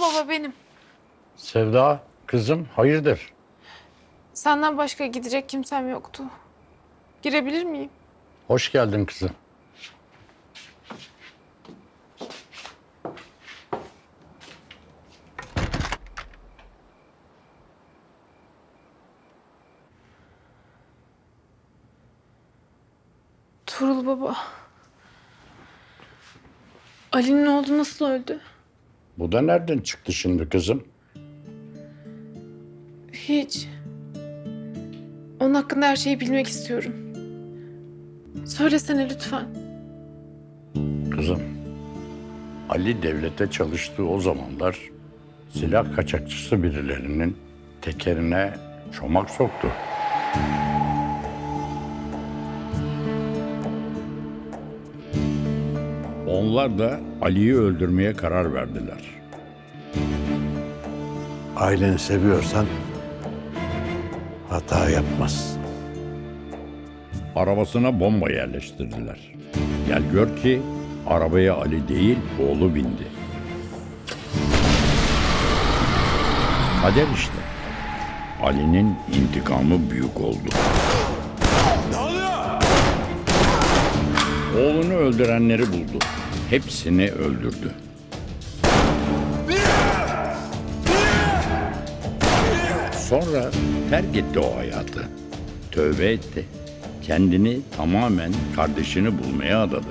baba benim. Sevda, kızım hayırdır? Senden başka gidecek kimsem yoktu. Girebilir miyim? Hoş geldin kızım. Turul baba. Ali'nin oğlu nasıl öldü? Bu da nereden çıktı şimdi kızım? Hiç. Onun hakkında her şeyi bilmek istiyorum. Söylesene lütfen. Kızım, Ali devlete çalıştığı o zamanlar silah kaçakçısı birilerinin tekerine çomak soktu. Onlar da Ali'yi öldürmeye karar verdiler. Aileni seviyorsan hata yapmazsın. Arabasına bomba yerleştirdiler. Gel gör ki arabaya Ali değil oğlu bindi. Kader işte. Ali'nin intikamı büyük oldu. Oğlunu öldürenleri buldu. Hepsini öldürdü. Sonra terk etti o hayatı. Tövbe etti. Kendini tamamen kardeşini bulmaya adadı.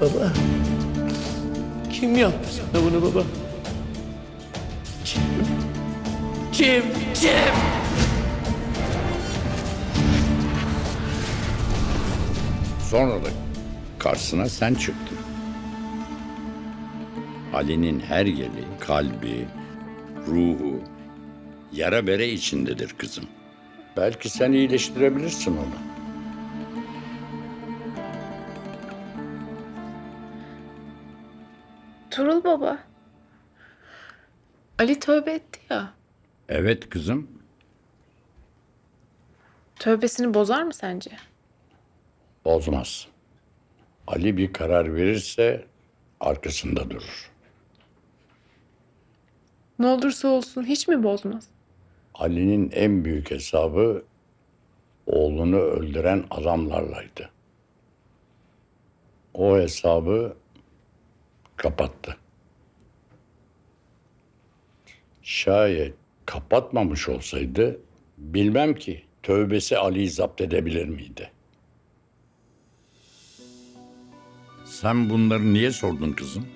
Baba. Kim yaptı sana bunu baba? Kim? Kim? Kim? Sonra da karşısına sen çıktın. Ali'nin her yeri, kalbi, ruhu yara bere içindedir kızım. Belki sen iyileştirebilirsin onu. Turul baba. Ali tövbe etti ya. Evet kızım. Tövbesini bozar mı sence? Bozmaz. Ali bir karar verirse arkasında durur. Ne olursa olsun hiç mi bozmaz? Ali'nin en büyük hesabı oğlunu öldüren adamlarlaydı. O hesabı kapattı. Şayet kapatmamış olsaydı bilmem ki tövbesi Ali'yi zapt edebilir miydi? Sen bunları niye sordun kızım?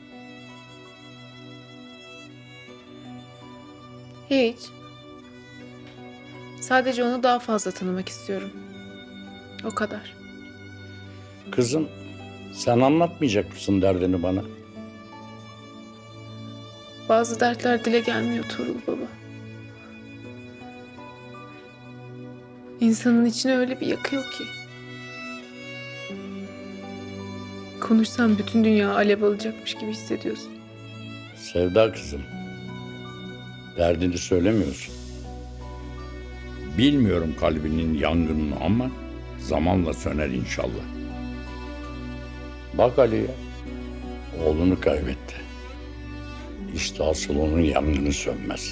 Hiç. Sadece onu daha fazla tanımak istiyorum. O kadar. Kızım sen anlatmayacak mısın derdini bana? Bazı dertler dile gelmiyor Tuğrul baba. İnsanın içine öyle bir yakıyor ki. Konuşsam bütün dünya alev alacakmış gibi hissediyorsun. Sevda kızım. Derdini söylemiyorsun. Bilmiyorum kalbinin yangınını ama zamanla söner inşallah. Bak Ali'ye. Oğlunu kaybetti. İşte asıl onun yangını sönmez.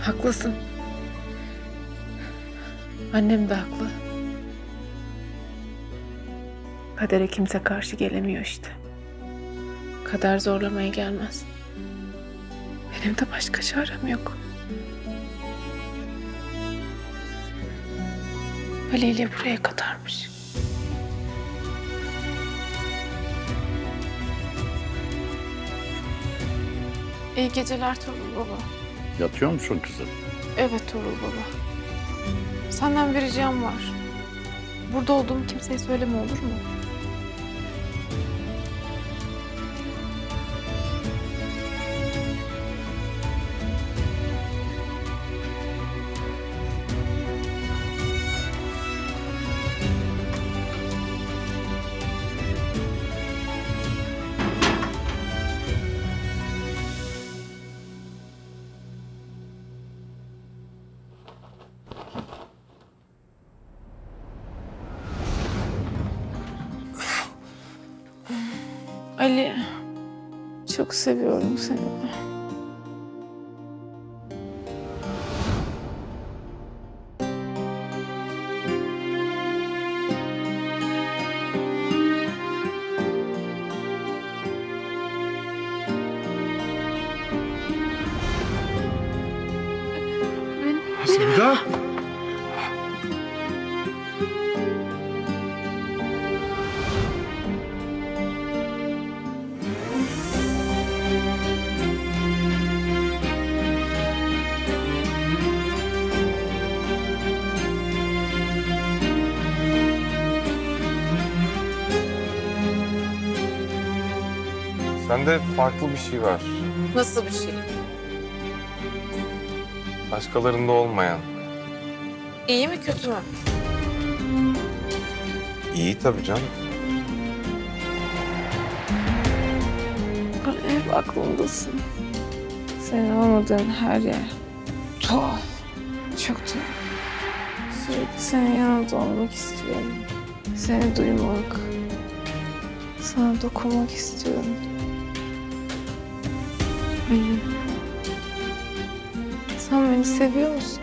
Haklısın. Annem de haklı. Kadere kimse karşı gelemiyor işte. Kader zorlamaya gelmez. Benim de başka çarem yok. Ali ile buraya kadarmış. İyi geceler Torun Baba. Yatıyor musun kızım? Evet Tuğrul Baba. Senden bir ricam var. Burada olduğumu kimseye söyleme olur mu? Ali. Çok seviyorum seni. Sevda. Sende farklı bir şey var. Nasıl bir şey? Başkalarında olmayan. İyi mi kötü mü? İyi tabii canım. Hep aklımdasın. Senin olmadığın her yer. Tuhaf. Çok tuhaf. Sürekli senin yanında olmak istiyorum. Seni duymak. Sana dokunmak istiyorum. Ali. Sen beni seviyor musun?